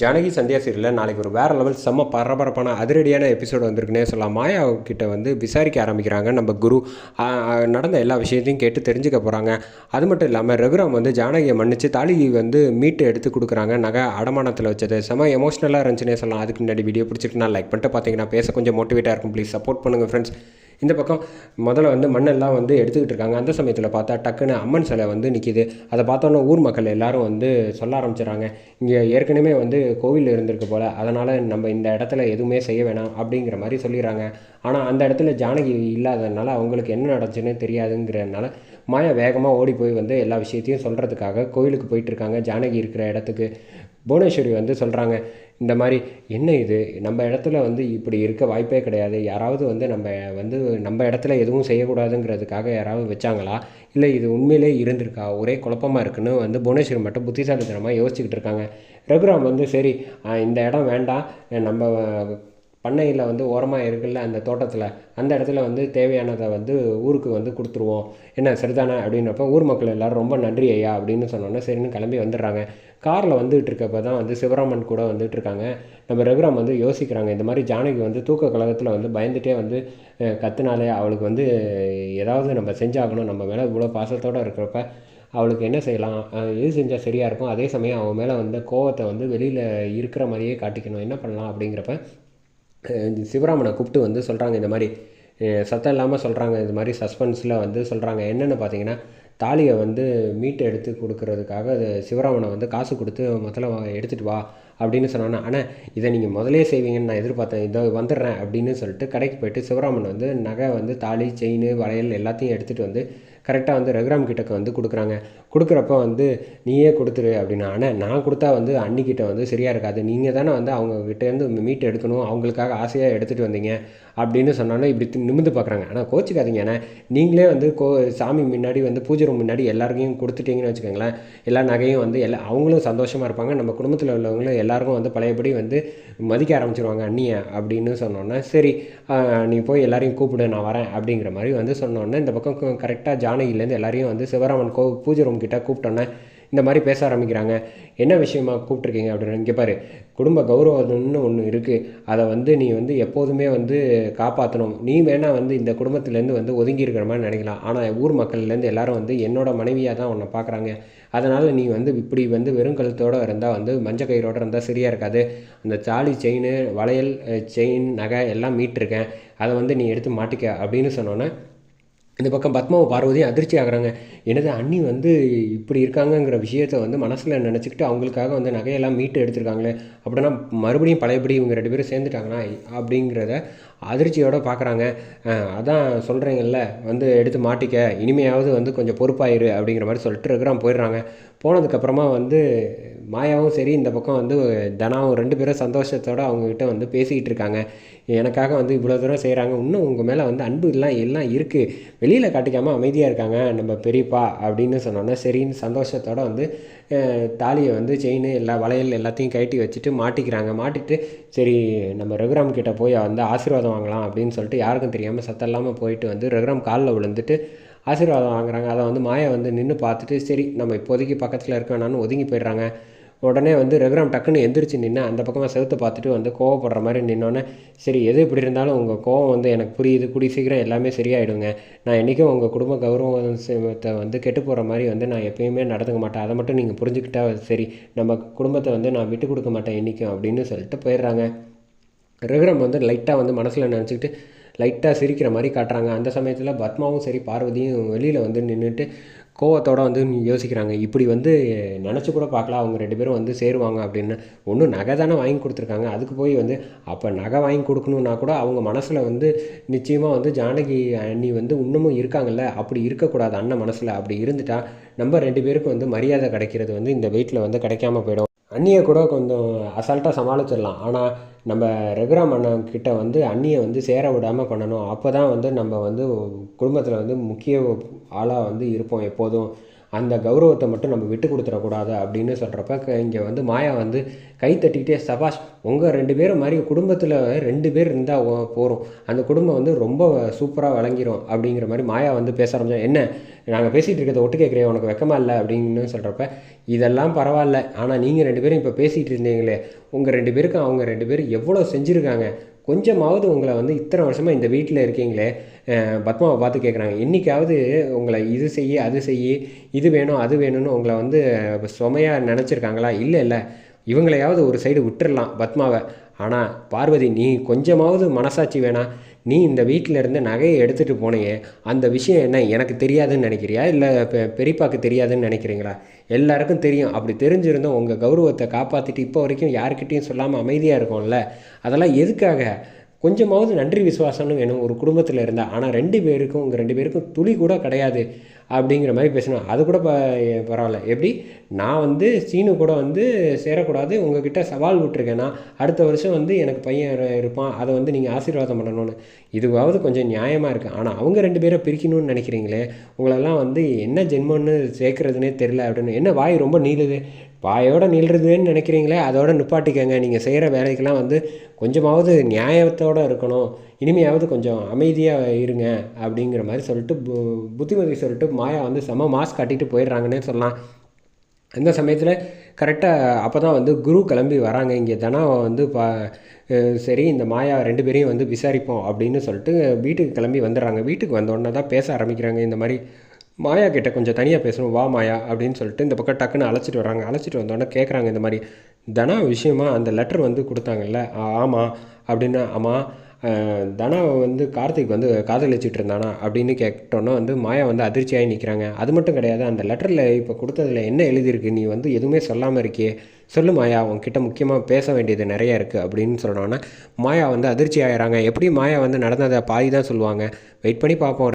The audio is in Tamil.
ஜானகி சந்தியா சீரியலில் நாளைக்கு ஒரு வேறு லெவல் செம்ம பரபரப்பான அதிரடியான எபிசோடு வந்திருக்குன்னே சொல்லலாம். மாயா கிட்ட வந்து விசாரிக்க ஆரம்பிக்கிறாங்க. நம்ம குரு நடந்த எல்லா விஷயத்தையும் கேட்டு தெரிஞ்சுக்க போகிறாங்க அது மட்டும் இல்லாமல் ரகுராம் வந்து ஜானகியை மன்னிச்சு தாலி வந்து மீட்டு எடுத்து கொடுக்குறாங்க. நகை அடமானத்தில் வச்சது. செம எமோஷ்னலாக இருந்துச்சுன்னே சொல்லலாம். அதுக்கு முன்னாடி வீடியோ பிடிச்சிருக்குன்னா லைக் பண்ணிட்டு பார்த்தீங்கன்னா பேச கொஞ்சம் மோட்டிவேட்டாக இருக்கும். ப்ளீஸ் சப்போர்ட் பண்ணுங்கள் ஃப்ரெண்ட்ஸ் இந்த பக்கம் முதல்ல வந்து மண்ணெல்லாம் வந்து எடுத்துக்கிட்டு இருக்காங்க. அந்த சமயத்தில் பார்த்தா டக்குன்னு அம்மன் சிலை வந்து நிற்கிது அதை பார்த்தோன்னே ஊர் மக்கள் எல்லாரும் வந்து சொல்ல ஆரம்பிச்சிடுறாங்க. இங்கே ஏற்கனவே வந்து கோவில் இருந்திருக்கு போல். அதனால் நம்ம இந்த இடத்துல எதுவுமே செய்ய வேணாம் அப்படிங்கிற மாதிரி சொல்லிடுறாங்க. ஆனால் அந்த இடத்துல ஜானகி இல்லாததுனால அவங்களுக்கு என்ன நடந்துச்சுன்னு தெரியாதுங்கிறதுனால மாயா வேகமாக ஓடி போய் வந்து எல்லா விஷயத்தையும் சொல்கிறதுக்காக கோயிலுக்கு போயிட்டுருக்காங்க ஜானகி இருக்கிற இடத்துக்கு புவனேஸ்வரி வந்து சொல்கிறாங்க இந்த மாதிரி என்ன இது? நம்ம இடத்துல வந்து இப்படி இருக்க வாய்ப்பே கிடையாது. யாராவது வந்து நம்ம வந்து நம்ம இடத்துல எதுவும் செய்யக்கூடாதுங்கிறதுக்காக யாராவது வச்சாங்களா? இல்லை இது உண்மையிலே இருந்திருக்கா? ஒரே குழப்பமாக இருக்குன்னு வந்து புவனேஸ்வரி மட்டும் புத்திசாலித்தனமாக யோசிச்சுக்கிட்டு இருக்காங்க. ரகுராம் வந்து சரி இந்த இடம் வேண்டாம். நம்ம பண்ணையில் வந்து ஓரமாக இருக்குல்ல அந்த தோட்டத்தில். அந்த இடத்துல வந்து தேவையானதை வந்து ஊருக்கு வந்து கொடுத்துருவோம். என்ன சரிதானே அப்படின்றப்ப ஊர் மக்கள் எல்லோரும் ரொம்ப நன்றி ஐயா அப்படின்னு சொன்னோன்னே சரின்னு கிளம்பி வந்துடுறாங்க. காரில் வந்துகிட்டு இருக்கப்ப தான் வந்து சிவராமன் கூட வந்துட்டு இருக்காங்க. நம்ம ரகுராம் வந்து யோசிக்கிறாங்க இந்த மாதிரி ஜானகி வந்து தூக்க கழகத்தில் வந்து பயந்துகிட்டே வந்து கத்துனாலே அவளுக்கு வந்து ஏதாவது நம்ம செஞ்சாகணும் நம்ம மேலே இவ்வளோ பாசத்தோடு இருக்கிறப்ப அவளுக்கு என்ன செய்யலாம்? எது செஞ்சால் சரியாக இருக்கும்? அதே சமயம் அவன் மேலே வந்து கோவத்தை வந்து வெளியில் இருக்கிற மாதிரியே காட்டிக்கணும். என்ன பண்ணலாம் அப்படிங்கிறப்ப சிவராமனை கூப்பிட்டு வந்து சொல்கிறாங்க இந்த மாதிரி சத்தம் இல்லாமல் சொல்கிறாங்க இது மாதிரி சஸ்பென்ஸில் வந்து சொல்கிறாங்க என்னென்னு பார்த்தீங்கன்னா தாலியை வந்து மீட்டு எடுத்து கொடுக்கறதுக்காக சிவராமனை வந்து காசு கொடுத்து முதல்ல வா- எடுத்துகிட்டு வா அப்படின்னு சொன்னானே ஆனால் இதை நீங்கள் முதலே செய்வீங்கன்னு நான் எதிர்பார்த்தேன். இதை வந்துடுறேன் அப்படின்னு சொல்லிட்டு கடைக்கு போயிட்டு சிவராமன் வந்து நகை வந்து தாலி செயின் வளையல் எல்லாத்தையும் எடுத்துகிட்டு வந்து கரெக்டாக வந்து ரகுராம் கிட்டக்கு வந்து கொடுக்குறாங்க. கொடுக்குறப்ப வந்து நீயே கொடுத்துரு அப்படின்னா ஆனால் நான் கொடுத்தா வந்து அன்னிக்கிட்ட வந்து சரியாக இருக்காது. நீங்கள் தானே வந்து அவங்கக்கிட்டேருந்து மீட் எடுக்கணும். அவங்களுக்காக ஆசையாக எடுத்துகிட்டு வந்தீங்க. அப்படின்னு சொன்னோன்னே இப்படி நிமிந்து நிமிர்ந்து பார்க்குறாங்க ஆனால் கோச்சிக்காதீங்க. ஏன்னா நீங்களே வந்து கோ சாமி முன்னாடி வந்து பூஜை ரூம் முன்னாடி எல்லாருக்கையும் கொடுத்துட்டீங்கன்னு வச்சுக்கோங்களேன். எல்லா நகையும் வந்து எல்லா அவங்களும் சந்தோஷமாக இருப்பாங்க. நம்ம குடும்பத்தில் உள்ளவங்களும் எல்லாருக்கும் வந்து பழையபடி வந்து மதிக்க ஆரம்பிச்சிருவாங்க அண்ணிய அப்படின்னு சொன்னோன்னே சரி நீ போய் எல்லாரையும் கூப்பிடு. நான் வரேன். அப்படிங்கிற மாதிரி வந்து சொன்னோன்னே இந்த பக்கம் கரெக்டாக ஜானகிலேருந்து எல்லாரையும் வந்து சிவராமன் கோ பூஜை ரூம் உங்ககிட்ட கூப்பிட்டோன்னே இந்த மாதிரி பேச ஆரம்பிக்கிறாங்க. என்ன விஷயமா கூப்பிட்ருக்கீங்க அப்படின்னு இங்கே பாரு குடும்ப கௌரவம்னு ஒன்று இருக்குது அதை வந்து நீ வந்து எப்போதுமே வந்து காப்பாற்றணும் நீ வேணால் வந்து இந்த குடும்பத்துலேருந்து வந்து ஒதுங்கி இருக்கிற மாதிரி நினைக்கலாம். ஆனால் ஊர் மக்கள்லேருந்து எல்லாரும் வந்து என்னோட மனைவியாக தான் உன்னை பார்க்குறாங்க. அதனால் நீ வந்து இப்படி வந்து வெறும் கழுத்தோடு இருந்தால் வந்து மஞ்சள் கயிறோடு இருந்தால் சரியாக இருக்காது. அந்த தாலி செயின் வளையல் செயின் நகை எல்லாம் மீட்டிருக்கேன். அதை வந்து நீ எடுத்து மாட்டிக்க அப்படின்னு சொன்னோன்னே இந்த பக்கம் பத்மாவும் பார்வதியும் அதிர்ச்சி ஆகுறாங்க. என்னது அண்ணி வந்து இப்படி இருக்காங்கங்கிற விஷயத்த வந்து மனசில் நினச்சிக்கிட்டு அவங்களுக்காக வந்து நகையெல்லாம் மீட்டு எடுத்திருக்காங்களே அப்படின்னா மறுபடியும் பழையபடி இவங்க ரெண்டு பேரும் சேர்ந்துட்டாங்கன்னா அப்படிங்கிறத அதிர்ச்சியோடு பார்க்குறாங்க. அதான் சொல்கிறீங்கல்ல வந்து எடுத்து மாட்டிக்க இனிமையாவது வந்து கொஞ்சம் பொறுப்பாயிரு அப்படிங்கிற மாதிரி சொல்லிட்டு இருக்கிறான் போயிடுறாங்க. போனதுக்கப்புறமா வந்து மாயாவும் சரி இந்த பக்கம் வந்து தனாவும் ரெண்டு பேரும் சந்தோஷத்தோடு அவங்கக்கிட்ட வந்து பேசிக்கிட்டு இருக்காங்க. எனக்காக வந்து இவ்வளோ தூரம் செய்கிறாங்க இன்னும் உங்கள் மேலே வந்து அன்பு எல்லாம் எல்லாம் இருக்குது வெளியில் காட்டிக்காமல் அமைதியாக இருக்காங்க. நம்ம பெரியப்பா அப்படின்னு சொன்னோன்னே சரின்னு சந்தோஷத்தோடு வந்து தாலியை வந்து செயின் எல்லா வளையல் எல்லாத்தையும் கழட்டி வச்சுட்டு மாட்டிக்கிறாங்க. மாட்டிட்டு சரி நம்ம ரகுராம் கிட்ட போய் வந்து ஆசீர்வாதம் வாங்கலாம் அப்படின்னு சொல்லிட்டு யாருக்கும் தெரியாமல் சத்தம் இல்லாமல் போயிட்டு வந்து ரகுராம் காலில் விழுந்துட்டு ஆசீர்வாதம் வாங்குறாங்க. அதை வந்து மாயா வந்து நின்று பார்த்துட்டு சரி நம்ம இப்போதைக்கு பக்கத்தில் இருக்க வேணான்னு ஒதுங்கி போயிடுறாங்க. உடனே வந்து ரகுராம் டக்குன்னு எந்திரிச்சு நின்று அந்த பக்கமாக செவுத்தை பார்த்துட்டு வந்து கோவப்படுற மாதிரி நின்னோன்னே சரி எது இப்படி இருந்தாலும் உங்கள் கோவம் வந்து எனக்கு புரியுது கூடி சீக்கிரம் எல்லாமே சரியாயிடுங்க. நான் என்றைக்கும் உங்கள் குடும்ப கௌரவத்தை வந்து கெட்டு போகிற மாதிரி வந்து நான் எப்பயுமே நடந்துக்க மாட்டேன். அதை மட்டும் நீங்கள் புரிஞ்சுக்கிட்டா சரி நம்ம குடும்பத்தை வந்து நான் விட்டு கொடுக்க மாட்டேன் என்றைக்கும் அப்படின்னு சொல்லிட்டு போயிடுறாங்க. ரகுராம் வந்து லைட்டாக வந்து மனசில் நினச்சிக்கிட்டு லைட்டாக சிரிக்கிற மாதிரி காட்டுறாங்க. அந்த சமயத்தில் பத்மாவும் சரி பார்வதியும் வெளியில் வந்து நின்றுட்டு கோவத்தோடு வந்து யோசிக்கிறாங்க. இப்படி வந்து நினச்சி கூட பார்க்கலாம். அவங்க ரெண்டு பேரும் வந்து சேருவாங்க அப்படின்னு. ஒன்றும் நகை தானே வாங்கி கொடுத்துருக்காங்க. அதுக்கு போய் வந்து அப்போ நகை வாங்கி கொடுக்கணுன்னா கூட அவங்க மனசில் வந்து நிச்சயமாக வந்து ஜானகி அண்ணி வந்து இன்னமும் இருக்காங்கல்ல. அப்படி இருக்கக்கூடாது. அண்ணன் மனசில் அப்படி இருந்துட்டா நம்ம ரெண்டு பேருக்கும் வந்து மரியாதை கிடைக்கிறது வந்து இந்த வெயிட்டில் வந்து கிடைக்காம போயிடும். அண்ணியை கூட கொஞ்சம் அசால்ட்டாக சமாளிச்சிடலாம். ஆனால் நம்ம ரகுராம் அண்ணன் கிட்ட வந்து அண்ணியை வந்து சேர விடாமல் பண்ணணும். அப்போ தான் வந்து நம்ம வந்து குடும்பத்தில் வந்து முக்கிய ஆளாக வந்து இருப்போம் எப்போதும். அந்த கௌரவத்தை மட்டும் நம்ம விட்டு கொடுத்துடக்கூடாது அப்படின்னு சொல்கிறப்ப இங்கே வந்து மாயா வந்து கை தட்டிக்கிட்டே சபாஷ் உங்கள் ரெண்டு பேரும் மாதிரி குடும்பத்தில் ரெண்டு பேர் இருந்தால் போகிறோம் அந்த குடும்பம் வந்து ரொம்ப சூப்பராக விளங்கிரும் அப்படிங்கிற மாதிரி மாயா வந்து பேச ஆரம்பிச்சோம் என்ன நாங்கள் பேசிகிட்டு இருக்கிறத ஒட்டு கேட்குறேன் உனக்கு வெக்கமா இல்லை? அப்படின்னு சொல்கிறப்ப இதெல்லாம் பரவாயில்ல. ஆனால் நீங்கள் ரெண்டு பேரும் இப்போ பேசிகிட்டு இருந்தீங்களே உங்கள் ரெண்டு பேருக்கும் அவங்க ரெண்டு பேரும் எவ்வளோ செஞ்சுருக்காங்க? கொஞ்சமாவது உங்களை வந்து இத்தனை வருஷமாக இந்த வீட்டில் இருக்கீங்களே பத்மாவை பார்த்து கேட்குறாங்க என்றைக்காவது உங்களை இது செய்ய அது செய்ய இது வேணும் அது வேணும்னு உங்களை வந்து சுமையாக நினச்சிருக்காங்களா? இல்லை இல்லை. இவங்களையாவது ஒரு சைடு விட்டுறலாம் பத்மாவை. ஆனால் பார்வதி நீ கொஞ்சமாவது மனசாட்சி வேணாம். நீ இந்த வீட்டில் இருந்து நகையை எடுத்துகிட்டு போனையே அந்த விஷயம் என்ன எனக்கு தெரியாதுன்னு நினைக்கிறியா? இல்லை பெரியப்பாக்கு தெரியாதுன்னு நினைக்கிறீங்களா? எல்லாருக்கும் தெரியும். அப்படி தெரிஞ்சிருந்தோம் உங்கள் கௌரவத்தை காப்பாற்றிட்டு இப்போ வரைக்கும் யாருக்கிட்டேயும் சொல்லாமல் அமைதியாக இருக்கும்ல? அதெல்லாம் எதுக்காக? கொஞ்சமாவது நன்றி விசுவாசம்னு வேணும். ஒரு குடும்பத்தில் இருந்தால் ஆனால் ரெண்டு பேருக்கும் உங்கள் ரெண்டு பேருக்கும் துளி கூட கிடையாது. அப்படிங்கிற மாதிரி பேசணும் அது கூட ப பரவாயில்ல. எப்படி? நான் வந்து சீனு கூட வந்து சேரக்கூடாது. உங்ககிட்ட சவால் விட்டுருக்கேன்னா அடுத்த வருஷம் வந்து எனக்கு பையன் இருப்பான். அதை வந்து நீங்கள் ஆசீர்வாதம் பண்ணணும்னு. இதுவாவது கொஞ்சம் நியாயமாக இருக்குது ஆனால் அவங்க ரெண்டு பேரை பிரிக்கணும்னு நினைக்கிறீங்களே? உங்களெல்லாம் வந்து என்ன ஜென்மம்னு சேர்க்குறதுனே தெரில அப்படின்னு. என்ன வாய் ரொம்ப நீளுது? வாயோட நில்றதுன்னு நினைக்கிறீங்களே? அதோட நிப்பாட்டிக்கங்க. நீங்கள் செய்கிற வேலைக்கெல்லாம் வந்து கொஞ்சமாவது நியாயத்தோடு இருக்கணும். இனிமையாவது கொஞ்சம் அமைதியாக இருங்க அப்படிங்கிற மாதிரி சொல்லிட்டு பு புத்திமதி சொல்லிட்டு மாயா வந்து செம மாஸ்க் காட்டிட்டு போயிடுறாங்கன்னே சொல்லலாம். அந்த சமயத்தில் கரெக்டாக அப்போ தான் வந்து குரு கிளம்பி வராங்க. இங்கே தனாவை வந்து பா சரி இந்த மாயா ரெண்டு பேரையும் வந்து விசாரிப்போம் அப்படின்னு சொல்லிட்டு வீட்டுக்கு கிளம்பி வந்துடுறாங்க. வீட்டுக்கு வந்த உடனே தான் பேச ஆரம்பிக்கிறாங்க. இந்த மாதிரி மாயா கிட்ட கொஞ்சம் தனியாக பேசணும் வா மாயா அப்படின்னு சொல்லிட்டு இந்த பக்கம் டக்குன்னு அழைச்சிட்டு வராங்க அழைச்சிட்டு வந்தோடனே கேட்குறாங்க இந்த மாதிரி தனா விஷயமா அந்த லெட்டர் வந்து கொடுத்தாங்கல்ல? ஆமாம் அப்படின்னு ஆமாம் தனாவை வந்து கார்த்திக் வந்து காதலிச்சிட்டு இருந்தானா அப்படின்னு கேட்டோன்னே வந்து மாயா வந்து அதிர்ச்சியாகி நிற்கிறாங்க அது மட்டும் கிடையாது அந்த லெட்டரில் இப்போ கொடுத்ததில் என்ன எழுதியிருக்கு? நீ வந்து எதுவுமே சொல்லாமல் இருக்கியே. சொல்லு மாயா உன்கிட்ட முக்கியமாக பேச வேண்டியது நிறைய இருக்குது அப்படின்னு சொன்னோன்னே மாயா வந்து அதிர்ச்சி ஆகிறாங்க எப்படி மாயா வந்து நடந்ததை பாதி தான் சொல்லுவாங்க? வெயிட் பண்ணி பார்ப்போம்.